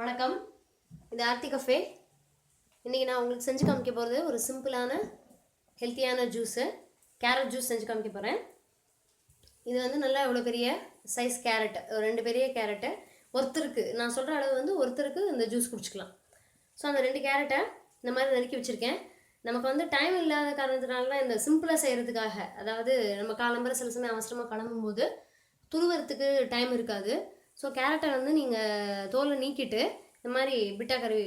வணக்கம். இது ஆர்த்தி கஃபே. இன்றைக்கி நான் உங்களுக்கு செஞ்சு காமிக்க போகிறது ஒரு சிம்பிளான ஹெல்த்தியான ஜூஸு கேரட் ஜூஸ் செஞ்சு காமிக்க போகிறேன் இது வந்து நல்லா இவ்வளோ பெரிய சைஸ் கேரட் ரெண்டு பெரிய கேரட்டு ஒருத்தருக்கு நான் சொல்கிற அளவு வந்து ஒருத்தருக்கு இந்த ஜூஸ் குடிச்சிக்கலாம். ஸோ அந்த ரெண்டு கேரட்டை இந்த மாதிரி நறுக்கி வச்சுருக்கேன். நமக்கு வந்து டைம் இல்லாத காரணத்தினால இந்த சிம்பிளாக செய்கிறதுக்காக அதாவது நம்ம காலம்பரை சில சமயம் அவசரமாக கிளம்பும்போது துருவறத்துக்கு டைம் இருக்காது. ஸோ கேரட்டை வந்து நீங்கள் தோலை நீக்கிட்டு இந்த மாதிரி பிட்டா கருவி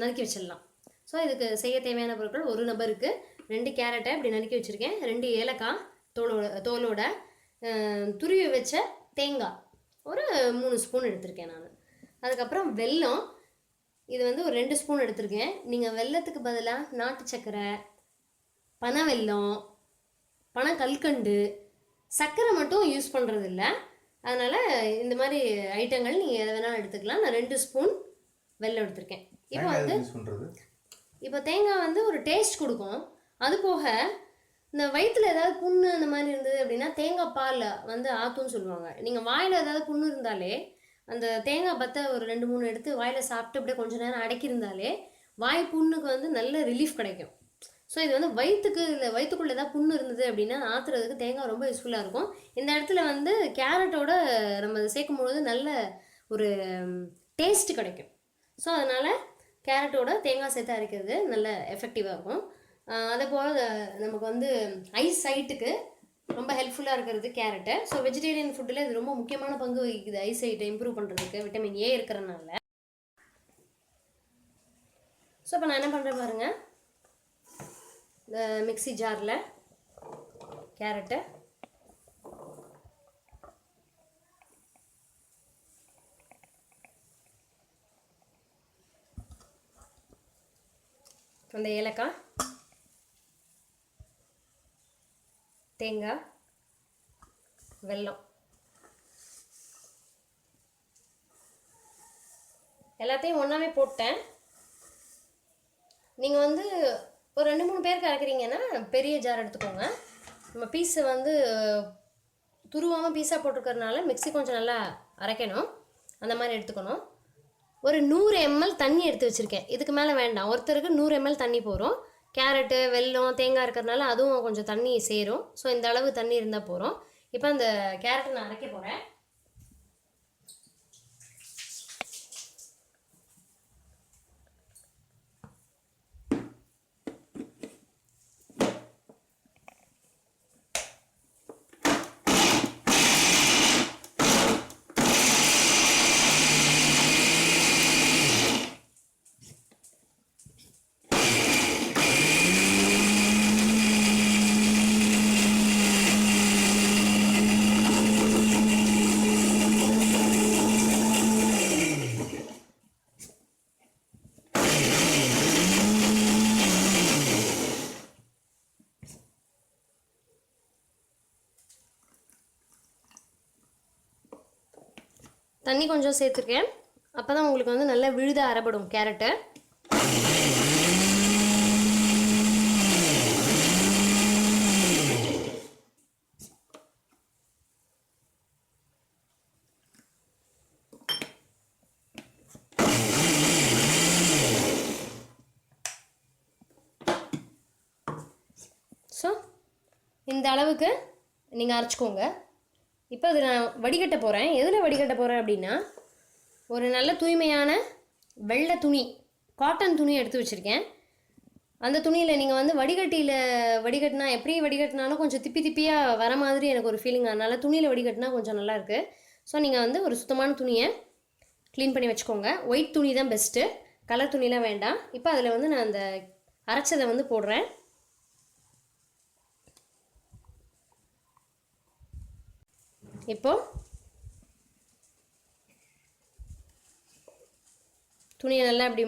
நறுக்கி வச்சிடலாம். ஸோ இதுக்கு செய்ய தேவையான பொருட்கள் ஒரு நபருக்கு ரெண்டு கேரட்டை இப்படி நறுக்கி வச்சுருக்கேன். ரெண்டு ஏலக்காய் தோலோட தோலோட துருவி வச்ச தேங்காய். ஒரு மூணு ஸ்பூன் எடுத்திருக்கேன் நான். அதுக்கப்புறம் வெல்லம். இது வந்து ஒரு ரெண்டு ஸ்பூன் எடுத்திருக்கேன். நீங்கள் வெல்லத்துக்கு பதிலாக நாட்டு சர்க்கரை பனை வெல்லம் பனை கல்கண்டு சர்க்கரை மட்டும் யூஸ் பண்ணுறதில்ல அதனால் இந்த மாதிரி ஐட்டங்கள் நீங்கள் எதை வேணாலும் எடுத்துக்கலாம். நான் ரெண்டு ஸ்பூன் வெல்லம் எடுத்திருக்கேன். இப்போ வந்து இப்போ தேங்காய் வந்து ஒரு டேஸ்ட் கொடுக்கும். அது போக இந்த வயிற்றுல ஏதாவது புண்ணு அந்த மாதிரி இருந்தது அப்படின்னா தேங்காய் பாலில் வந்து ஆத்துன்னு சொல்லுவாங்க. நீங்கள் வாயில் ஏதாவது புண்ணு இருந்தாலே அந்த தேங்காய் பத்தை ஒரு ரெண்டு மூணு எடுத்து வாயில் சாப்பிட்டு அப்படியே கொஞ்ச நேரம் அடக்கியிருந்தாலே வாய் புண்ணுக்கு வந்து நல்ல ரிலீஃப் கிடைக்கும். ஸோ இது வந்து வயிற்றுக்கு இல்லை வயிற்றுக்குள்ளே ஏதாவது புண்ணு இருந்தது அப்படின்னா ஆத்துறதுக்கு தேங்காய் ரொம்ப யூஸ்ஃபுல்லாக இருக்கும். இந்த இடத்துல வந்து கேரட்டோட நம்ம அதை சேர்க்கும் பொழுது நல்ல ஒரு டேஸ்ட் கிடைக்கும். ஸோ அதனால் கேரட்டோட தேங்காய் சேர்த்து அரைக்கிறது நல்ல எஃபெக்டிவாக இருக்கும். அதே போல் நமக்கு வந்து ஐஸ் சைட்டுக்கு ரொம்ப ஹெல்ப்ஃபுல்லாக இருக்கிறது கேரட்டு ஸோ வெஜிடேரியன் ஃபுட்டில் இது ரொம்ப முக்கியமான பங்கு வகிக்குது ஐஸ் சைட்டை இம்ப்ரூவ் பண்ணுறதுக்கு விட்டமின் ஏ இருக்கிறனால ஸோ இப்போ நான் என்ன பண்ணுறேன் பாருங்கள் இந்த மிக்ஸி ஜாரில் கேரட்டை. அந்த ஏலக்காய். தேங்காய். வெல்லம். எல்லாத்தையும் ஒன்றாவே போட்டேன். நீங்கள் வந்து ஒரு ரெண்டு மூணு பேருக்கு அரைக்கிறீங்கன்னா பெரிய ஜார் எடுத்துக்கோங்க. நம்ம பீஸை வந்து துருவாமல் பீஸாக போட்டிருக்கறனால மிக்ஸி கொஞ்சம் நல்லா அரைக்கணும். அந்த மாதிரி எடுத்துக்கணும். ஒரு நூறு எம்எல் தண்ணி எடுத்து வச்சுருக்கேன். இதுக்கு மேலே வேண்டாம். ஒருத்தருக்கு நூறு எம்எல் தண்ணி போகிறோம் கேரட்டு வெல்லம் தேங்காய் இருக்கிறதுனால அதுவும் கொஞ்சம் தண்ணி சேரும். ஸோ இந்த அளவு தண்ணி இருந்தால் போகிறோம் இப்போ அந்த கேரட்டை நான் அரைக்க போகிறேன் தண்ணி கொஞ்சம் சேர்த்துருக்கேன். அப்போ தான் உங்களுக்கு வந்து நல்லா விழுத அரைப்படும் கேரட்டு. ஸோ இந்த அளவுக்கு நீங்கள் அரைச்சிக்கோங்க. இப்போ அது நான் வடிகட்ட போகிறேன் எதில் வடிகட்ட போகிறேன் அப்படின்னா ஒரு நல்ல தூய்மையான வெள்ளை துணி காட்டன் துணி எடுத்து வச்சுருக்கேன். அந்த துணியில் நீங்கள் வந்து வடிகட்டியில் வடிகட்டினா எப்படி வடிகட்டினாலும் கொஞ்சம் திப்பி திப்பியாக வர மாதிரி எனக்கு ஒரு ஃபீலிங் அதனால் துணியில் வடிகட்டினா கொஞ்சம் நல்லாயிருக்கு ஸோ நீங்கள் வந்து ஒரு சுத்தமான துணியை க்ளீன் பண்ணி வச்சுக்கோங்க. ஒயிட் துணி தான் பெஸ்ட்டு கலர் துணிலாம் வேண்டாம். இப்போ அதில் வந்து நான் அந்த அரைச்சதை வந்து போடுறேன். இப்போ துணியை நல்லா இப்படி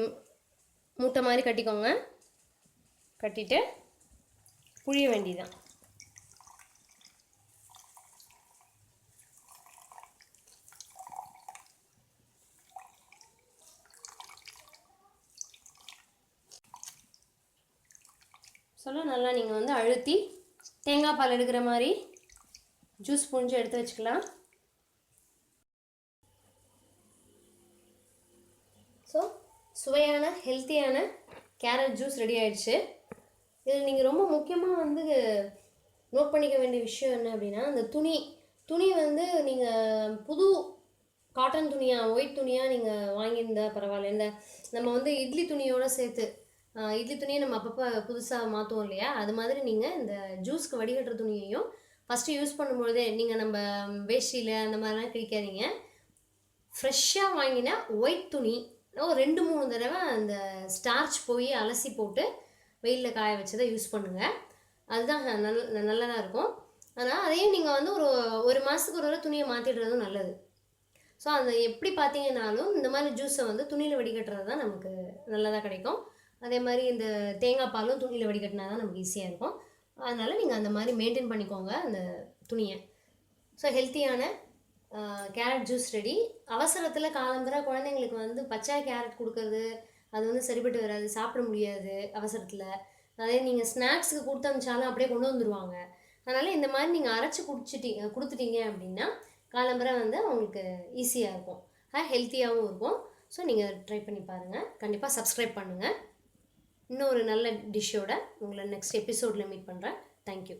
மூட்டை மாதிரி கட்டிக்கோங்க. கட்டிட்டு புழிய வேண்டியதுதான். சொல்ல நல்லா நீங்கள் வந்து அழுத்தி தேங்காய் பால் எடுக்கிற மாதிரி ஜூஸ் புழிஞ்சு எடுத்து வச்சுக்கலாம். ஸோ சுவையான ஹெல்த்தியான கேரட் ஜூஸ் ரெடி ஆயிடுச்சு. இதில் நீங்கள் ரொம்ப முக்கியமாக வந்து நோட் பண்ணிக்க வேண்டிய விஷயம் என்ன அப்படின்னா அந்த துணி. துணி வந்து நீங்கள் புது காட்டன் துணியாக ஒயிட் துணியாக நீங்கள் வாங்கியிருந்தால் பரவாயில்ல. இந்த நம்ம வந்து இட்லி துணியோடு சேர்த்து இட்லி துணியை நம்ம அப்பப்போ புதுசாக மாற்றுவோம் இல்லையா? அது மாதிரி நீங்கள் இந்த ஜூஸ்க்கு வடிகட்டுற துணியையும் ஃபஸ்ட்டு யூஸ் பண்ணும்பொழுதே நீங்கள் நம்ம வேஷ்டியில் அந்த மாதிரிலாம் கிழிக்காதீங்க. ஃப்ரெஷ்ஷாக வாங்கின ஒயிட் துணி. ஒரு ரெண்டு மூணு தடவை அந்த ஸ்டார்ச் போய் அலசி போட்டு வெயிலில் காய வச்சதை யூஸ் பண்ணுங்கள் அதுதான் நல்ல நல்லதாக இருக்கும். ஆனால் அதையும் நீங்கள் வந்து ஒரு ஒரு மாதத்துக்கு ஒரு தடவை துணியை மாற்றிடுறதும் நல்லது. ஸோ அந்த எப்படி பார்த்தீங்கன்னாலும் இந்த மாதிரி ஜூஸை வந்து துணியில் வடிகட்டுறது தான் நமக்கு நல்லதாக கிடைக்கும். அதே மாதிரி இந்த தேங்காய் பாலும் துணியில் வடிகட்டினா தான் நமக்கு ஈஸியாக இருக்கும். அதனால் நீங்கள் அந்த மாதிரி மெயின்டைன் பண்ணிக்கோங்க அந்த துணியை. ஸோ ஹெல்த்தியான கேரட் ஜூஸ் ரெடி அவசரத்தில் காலம்புற குழந்தைங்களுக்கு வந்து பச்சை கேரட் கொடுக்கறது அது வந்து சரிப்பட்டு வராது சாப்பிட முடியாது அவசரத்தில். அதே நீங்கள் ஸ்நாக்ஸுக்கு கொடுத்து அனுப்பிச்சாலும் அப்படியே கொண்டு வந்துடுவாங்க அதனால் இந்த மாதிரி நீங்கள் அரைச்சி குடிச்சிட்டீங்க கொடுத்துட்டீங்க அப்படின்னா காலம்புரை வந்து அவங்களுக்கு ஈஸியாக இருக்கும். ஹெல்த்தியாகவும் இருக்கும். ஸோ நீங்கள் ட்ரை பண்ணி பாருங்கள் கண்டிப்பாக சப்ஸ்கிரைப் பண்ணுங்கள் இன்னொரு நல்ல டிஷ்ஷோட உங்களை நெக்ஸ்ட் எபிசோடில் மீட் பண்ணுறேன் தேங்க்யூ